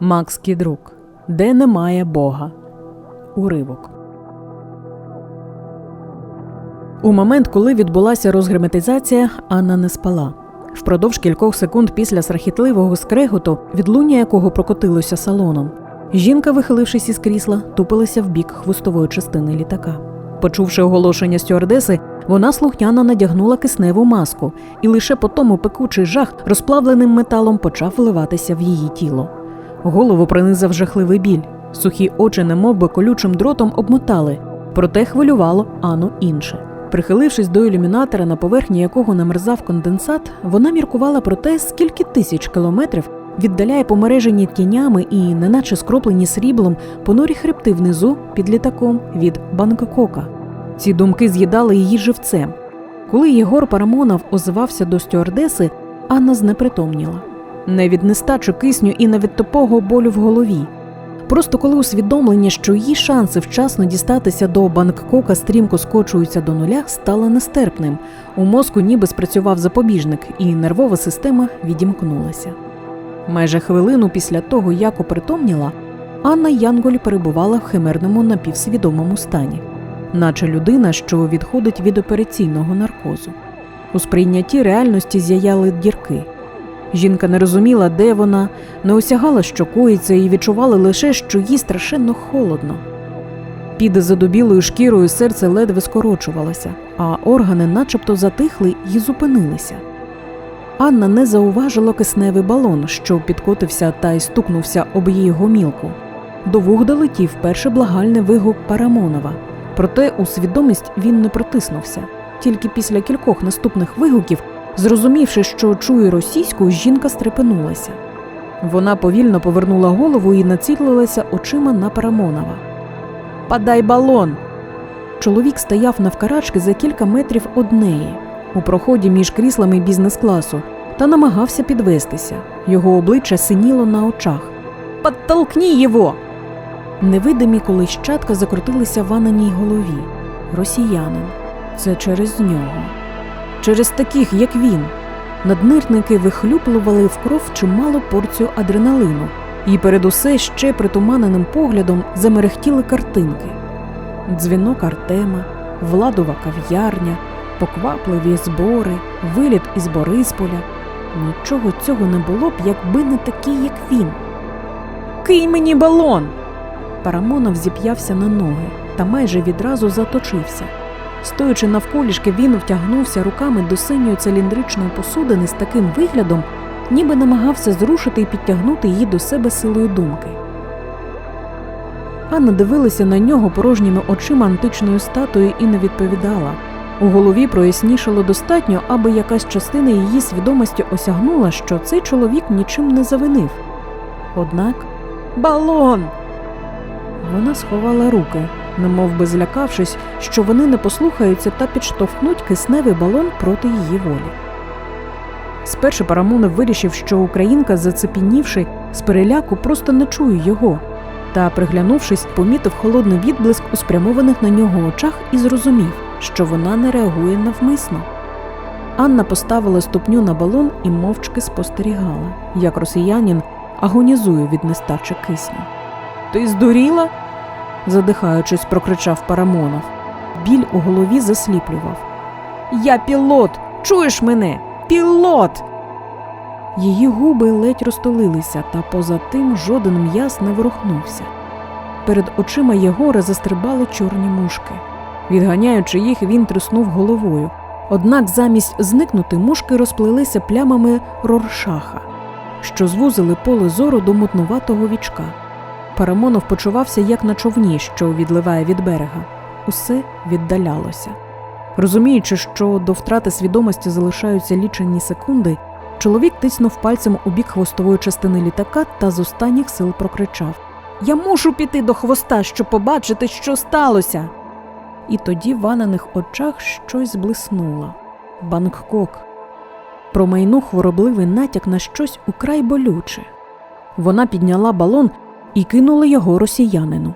Макс Кідрук. Де немає Бога. Уривок. У момент, коли відбулася розгерметизація, Анна не спала. Впродовж кількох секунд після страхітливого скреготу, відлуння якого прокотилося салоном, жінка, вихилившись із крісла, тупилася в бік хвостової частини літака. Почувши оголошення стюардеси, вона слухняно надягнула кисневу маску, і лише по тому пекучий жах розплавленим металом почав вливатися в її тіло. Голову пронизав жахливий біль. Сухі очі, немов би колючим дротом, обмотали, проте хвилювало Ану інше. Прихилившись до ілюмінатора, на поверхні якого намерзав конденсат, вона міркувала про те, скільки тисяч кілометрів віддаляє помережені тінями і, неначе скроплені сріблом, понурі хребти внизу під літаком від Бангкока. Ці думки з'їдали її живцем. Коли Єгор Парамонов озивався до стюардеси, Анна знепритомніла. Не від нестачі кисню і не від тупого болю в голові. Просто коли усвідомлення, що її шанси вчасно дістатися до Бангкока стрімко скочуються до нуля, стало нестерпним. У мозку ніби спрацював запобіжник, і нервова система відімкнулася. Майже хвилину після того, як опритомніла, Анна Янголь перебувала в химерному напівсвідомому стані, наче людина, що відходить від операційного наркозу. У сприйнятті реальності зяяли дірки. Жінка не розуміла, де вона, не осягала, що коїться, і відчувала лише, що їй страшенно холодно. Під задубілою шкірою серце ледве скорочувалося, а органи начебто затихли і зупинилися. Анна не зауважила кисневий балон, що підкотився та й стукнувся об її гомілку. До вух долетів перший благальний вигук Парамонова. Проте у свідомість він не протиснувся. Тільки після кількох наступних вигуків Зрозумівши, що чує російську, жінка стрепенулася. Вона повільно повернула голову і націлилася очима на Парамонова. Падай балон. Чоловік стояв навкарачки за кілька метрів од неї, у проході між кріслами бізнес-класу, та намагався підвестися. Його обличчя синіло на очах. Подтолкні його! Невидимі колищатка закрутилися в Ананій голові. Росіянин. Це через нього через таких, як він. Наднирники вихлюплювали в кров чималу порцію адреналину, і перед усе ще притуманеним поглядом замерехтіли картинки: дзвінок Артема, владова кав'ярня, поквапливі збори, виліт із Борисполя. Нічого цього не було б, якби не такий, як він. Кий мені балон! Парамонов зіп'явся на ноги та майже відразу заточився. Стоячи навколішки, він втягнувся руками до синьої циліндричної посудини з таким виглядом, ніби намагався зрушити і підтягнути її до себе силою думки. Анна дивилася на нього порожніми очима античної статуї і не відповідала. У голові прояснішало достатньо, аби якась частина її свідомості осягнула, що цей чоловік нічим не завинив. Однак балон! Вона сховала руки, немов би злякавшись, що вони не послухаються та підштовхнуть кисневий балон проти її волі. Спершу Парамонов вирішив, що українка, зацепінівши з переляку, просто не чує його, та, приглянувшись, помітив холодний відблиск у спрямованих на нього очах і зрозумів, що вона не реагує навмисно. Анна поставила ступню на балон і мовчки спостерігала, як росіянин агонізує від нестачі кисню. Ти здуріла? Задихаючись, прокричав Парамонов. Біль у голові засліплював. Я пілот! Чуєш мене? Пілот! Її губи ледь розтулилися, та поза тим жоден м'яз не ворухнувся. Перед очима Єгора застрибали чорні мушки. Відганяючи їх, він тряснув головою. Однак замість зникнути мушки розплилися плямами роршаха, що звузили поле зору до мутнуватого вічка. Парамонов почувався як на човні, що відливає від берега. Усе віддалялося. Розуміючи, що до втрати свідомості залишаються лічені секунди, чоловік тиснув пальцем у бік хвостової частини літака та з останніх сил прокричав: Я мушу піти до хвоста, щоб побачити, що сталося. І тоді в ванених очах щось блиснуло. Бангкок. Промайнув хворобливий натяк на щось украй болюче. Вона підняла балон і кинули його росіянину.